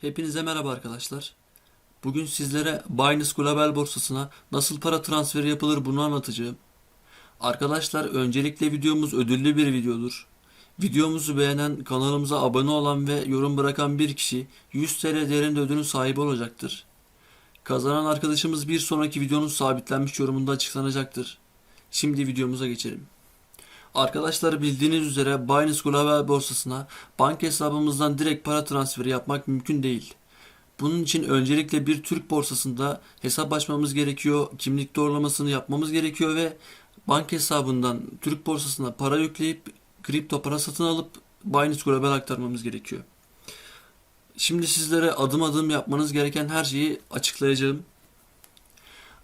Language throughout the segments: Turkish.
Hepinize merhaba arkadaşlar. Bugün sizlere Binance Global borsasına nasıl para transferi yapılır bunu anlatacağım. Arkadaşlar öncelikle videomuz ödüllü bir videodur. Videomuzu beğenen, kanalımıza abone olan ve yorum bırakan bir kişi 100 TL değerinde ödülün sahibi olacaktır. Kazanan arkadaşımız bir sonraki videonun sabitlenmiş yorumunda açıklanacaktır. Şimdi videomuza geçelim. Arkadaşlar bildiğiniz üzere Binance Global borsasına banka hesabımızdan direkt para transferi yapmak mümkün değil. Bunun için öncelikle bir Türk borsasında hesap açmamız gerekiyor, kimlik doğrulamasını yapmamız gerekiyor ve banka hesabından Türk borsasına para yükleyip kripto para satın alıp Binance Global aktarmamız gerekiyor. Şimdi sizlere adım adım yapmanız gereken her şeyi açıklayacağım.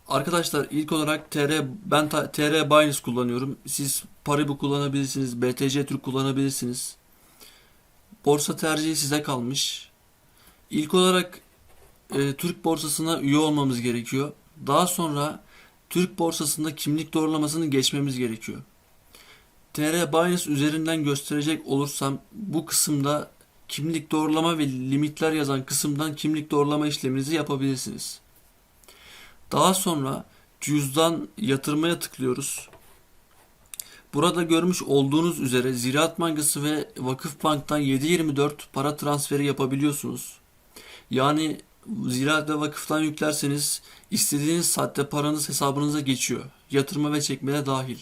Arkadaşlar ilk olarak TR ben TR Binance kullanıyorum. Siz Paribu kullanabilirsiniz, BTC Türk kullanabilirsiniz. Borsa tercihi size kalmış. İlk olarak e, Türk borsasına üye olmamız gerekiyor. Daha sonra Türk borsasında kimlik doğrulamasını geçmemiz gerekiyor. TR Binance üzerinden gösterecek olursam bu kısımda kimlik doğrulama ve limitler yazan kısımdan kimlik doğrulama işleminizi yapabilirsiniz. Daha sonra cüzdan yatırmaya tıklıyoruz. Burada görmüş olduğunuz üzere Ziraat Bankası ve Vakıfbank'tan 7/24 para transferi yapabiliyorsunuz. Yani Ziraat ve Vakıf'tan yüklerseniz istediğiniz saatte paranız hesabınıza geçiyor. Yatırma ve çekme de dahil.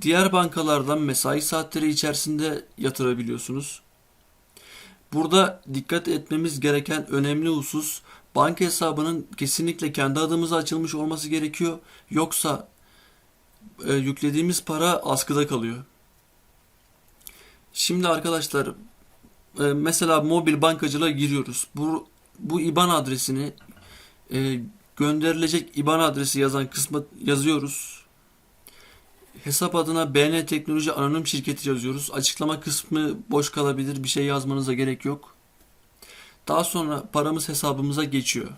Diğer bankalardan mesai saatleri içerisinde yatırabiliyorsunuz. Burada dikkat etmemiz gereken önemli husus banka hesabının kesinlikle kendi adımıza açılmış olması gerekiyor. Yoksa e, yüklediğimiz para askıda kalıyor. Şimdi arkadaşlar e, mesela mobil bankacılığa giriyoruz. Bu bu IBAN adresini e, gönderilecek IBAN adresi yazan kısmı yazıyoruz. Hesap adına BN Teknoloji Anonim Şirketi yazıyoruz. Açıklama kısmı boş kalabilir. Bir şey yazmanıza gerek yok. Daha sonra paramız hesabımıza geçiyor.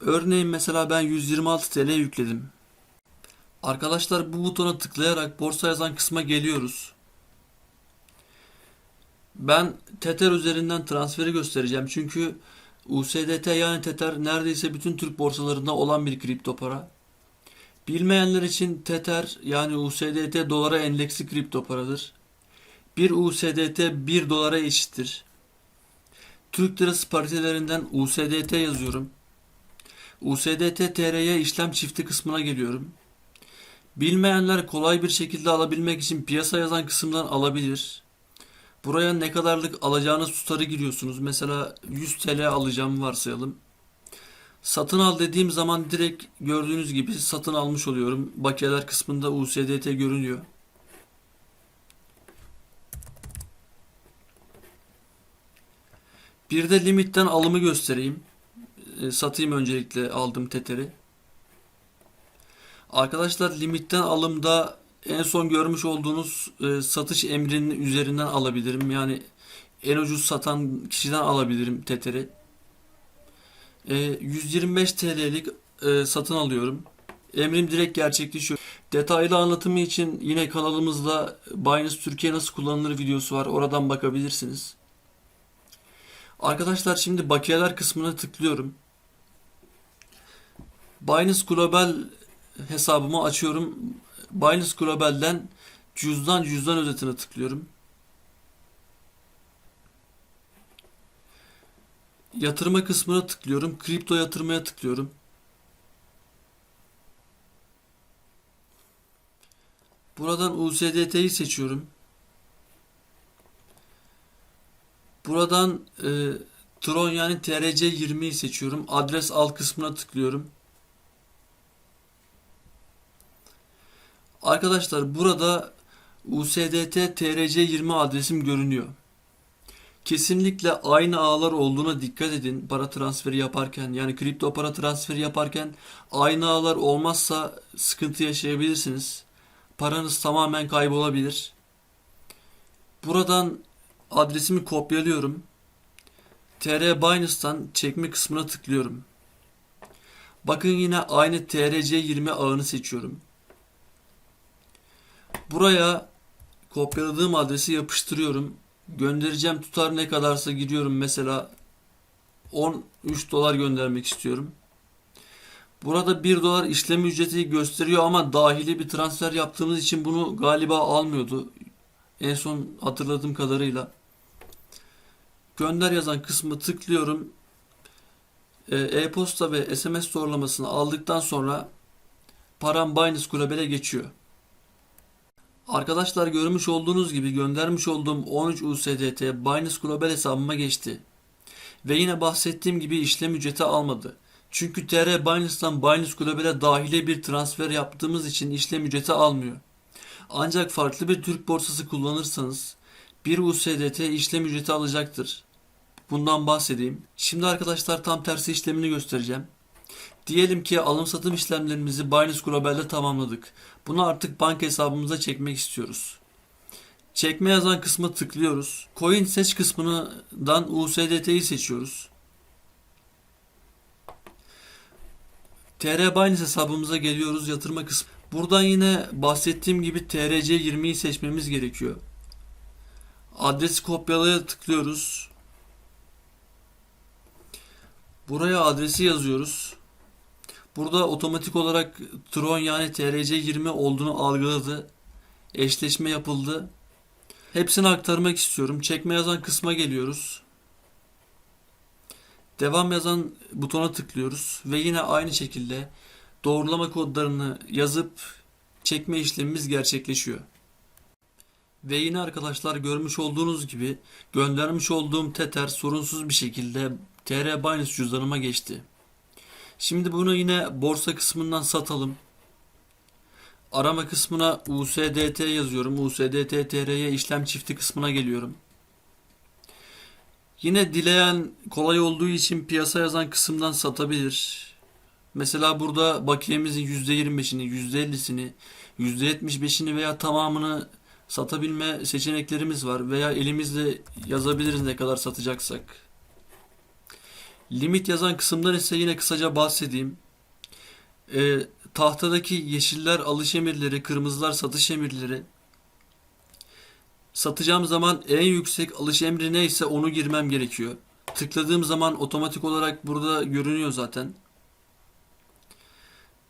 Örneğin mesela ben 126 TL yükledim. Arkadaşlar bu butona tıklayarak borsa yazan kısma geliyoruz. Ben Tether üzerinden transferi göstereceğim. Çünkü USDT yani Tether neredeyse bütün Türk borsalarında olan bir kripto para. Bilmeyenler için Tether yani USDT dolara endeksli kripto paradır. Bir USDT 1 dolara eşittir. Türk lirası paritelerinden USDT yazıyorum. USDT TR'ye işlem çifti kısmına geliyorum. Bilmeyenler kolay bir şekilde alabilmek için piyasa yazan kısımdan alabilir. Buraya ne kadarlık alacağınız tutarı giriyorsunuz. Mesela 100 TL alacağım varsayalım. Satın al dediğim zaman direkt gördüğünüz gibi satın almış oluyorum. Bakiyeler kısmında USDT görünüyor. Bir de limitten alımı göstereyim. E, Satayım öncelikle aldım teteri. Arkadaşlar limitten alımda en son görmüş olduğunuz e, satış emrinin üzerinden alabilirim. Yani en ucuz satan kişiden alabilirim teteri. E, 125 TL'lik e, satın alıyorum. Emrim direkt gerçekleşiyor. Detaylı anlatımı için yine kanalımızda Binance Türkiye nasıl kullanılır videosu var. Oradan bakabilirsiniz. Arkadaşlar şimdi bakiyeler kısmına tıklıyorum. Binance Global hesabımı açıyorum. Binance Global'den cüzdan cüzdan özetine tıklıyorum. Yatırma kısmına tıklıyorum. Kripto yatırmaya tıklıyorum. Buradan USDT'yi seçiyorum. Buradan e, Tron yani TRC20'yi seçiyorum. Adres al kısmına tıklıyorum. Arkadaşlar burada USDT TRC20 adresim görünüyor. Kesinlikle aynı ağlar olduğuna dikkat edin para transferi yaparken yani kripto para transferi yaparken aynı ağlar olmazsa sıkıntı yaşayabilirsiniz. Paranız tamamen kaybolabilir. Buradan adresimi kopyalıyorum. TR Binance'tan çekme kısmına tıklıyorum. Bakın yine aynı TRC20 ağını seçiyorum. Buraya kopyaladığım adresi yapıştırıyorum. Göndereceğim tutar ne kadarsa giriyorum mesela 13 dolar göndermek istiyorum. Burada 1 dolar işlem ücreti gösteriyor ama dahili bir transfer yaptığımız için bunu galiba almıyordu. En son hatırladığım kadarıyla. Gönder yazan kısmı tıklıyorum. Ee, E-posta ve SMS doğrulamasını aldıktan sonra param Binance Global'e geçiyor. Arkadaşlar görmüş olduğunuz gibi göndermiş olduğum 13 USDT Binance Global hesabıma geçti. Ve yine bahsettiğim gibi işlem ücreti almadı. Çünkü TR Binance'dan Binance Global'e dahile bir transfer yaptığımız için işlem ücreti almıyor. Ancak farklı bir Türk borsası kullanırsanız 1 USDT işlem ücreti alacaktır. Bundan bahsedeyim. Şimdi arkadaşlar tam tersi işlemini göstereceğim. Diyelim ki alım satım işlemlerimizi Binance Global'de tamamladık. Bunu artık banka hesabımıza çekmek istiyoruz. Çekme yazan kısma tıklıyoruz. Coin seç kısmından USDT'yi seçiyoruz. TR Binance hesabımıza geliyoruz yatırma kısmı. Buradan yine bahsettiğim gibi TRC20'yi seçmemiz gerekiyor. Adresi kopyalaya tıklıyoruz. Buraya adresi yazıyoruz. Burada otomatik olarak Tron yani TRC20 olduğunu algıladı. Eşleşme yapıldı. Hepsini aktarmak istiyorum. Çekme yazan kısma geliyoruz. Devam yazan butona tıklıyoruz ve yine aynı şekilde doğrulama kodlarını yazıp çekme işlemimiz gerçekleşiyor. Ve yine arkadaşlar görmüş olduğunuz gibi göndermiş olduğum Tether sorunsuz bir şekilde TR Binance cüzdanıma geçti. Şimdi bunu yine borsa kısmından satalım. Arama kısmına USDT yazıyorum. USDT TR'ye işlem çifti kısmına geliyorum. Yine dileyen kolay olduğu için piyasa yazan kısımdan satabilir. Mesela burada bakiyemizin %25'ini, %50'sini, %75'ini veya tamamını satabilme seçeneklerimiz var. Veya elimizle yazabiliriz ne kadar satacaksak. Limit yazan kısımdan ise yine kısaca bahsedeyim. Ee, tahtadaki yeşiller alış emirleri, kırmızılar satış emirleri. Satacağım zaman en yüksek alış emri neyse onu girmem gerekiyor. Tıkladığım zaman otomatik olarak burada görünüyor zaten.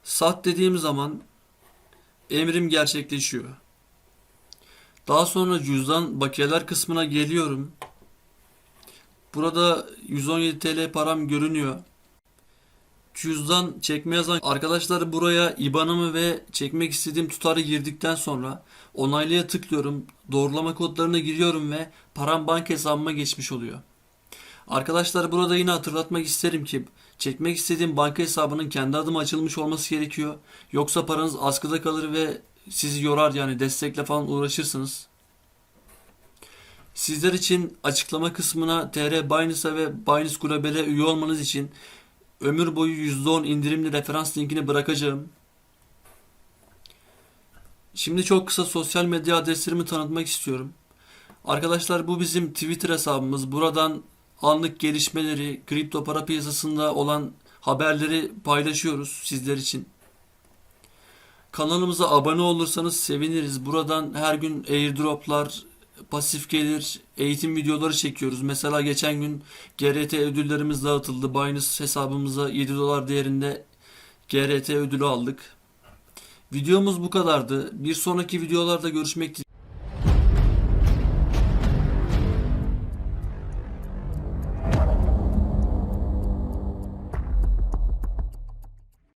Sat dediğim zaman emrim gerçekleşiyor. Daha sonra cüzdan bakiyeler kısmına geliyorum. Burada 117 TL param görünüyor. Cüzdan çekme yazan arkadaşlar buraya IBAN'ımı ve çekmek istediğim tutarı girdikten sonra onaylaya tıklıyorum. Doğrulama kodlarını giriyorum ve param banka hesabıma geçmiş oluyor. Arkadaşlar burada yine hatırlatmak isterim ki çekmek istediğim banka hesabının kendi adıma açılmış olması gerekiyor. Yoksa paranız askıda kalır ve sizi yorar yani destekle falan uğraşırsınız. Sizler için açıklama kısmına TR Binance'a ve Binance Global'e üye olmanız için ömür boyu %10 indirimli referans linkini bırakacağım. Şimdi çok kısa sosyal medya adreslerimi tanıtmak istiyorum. Arkadaşlar bu bizim Twitter hesabımız. Buradan anlık gelişmeleri, kripto para piyasasında olan haberleri paylaşıyoruz sizler için. Kanalımıza abone olursanız seviniriz. Buradan her gün airdroplar, pasif gelir, eğitim videoları çekiyoruz. Mesela geçen gün GRT ödüllerimiz dağıtıldı. Binance hesabımıza 7 dolar değerinde GRT ödülü aldık. Videomuz bu kadardı. Bir sonraki videolarda görüşmek dileğiyle.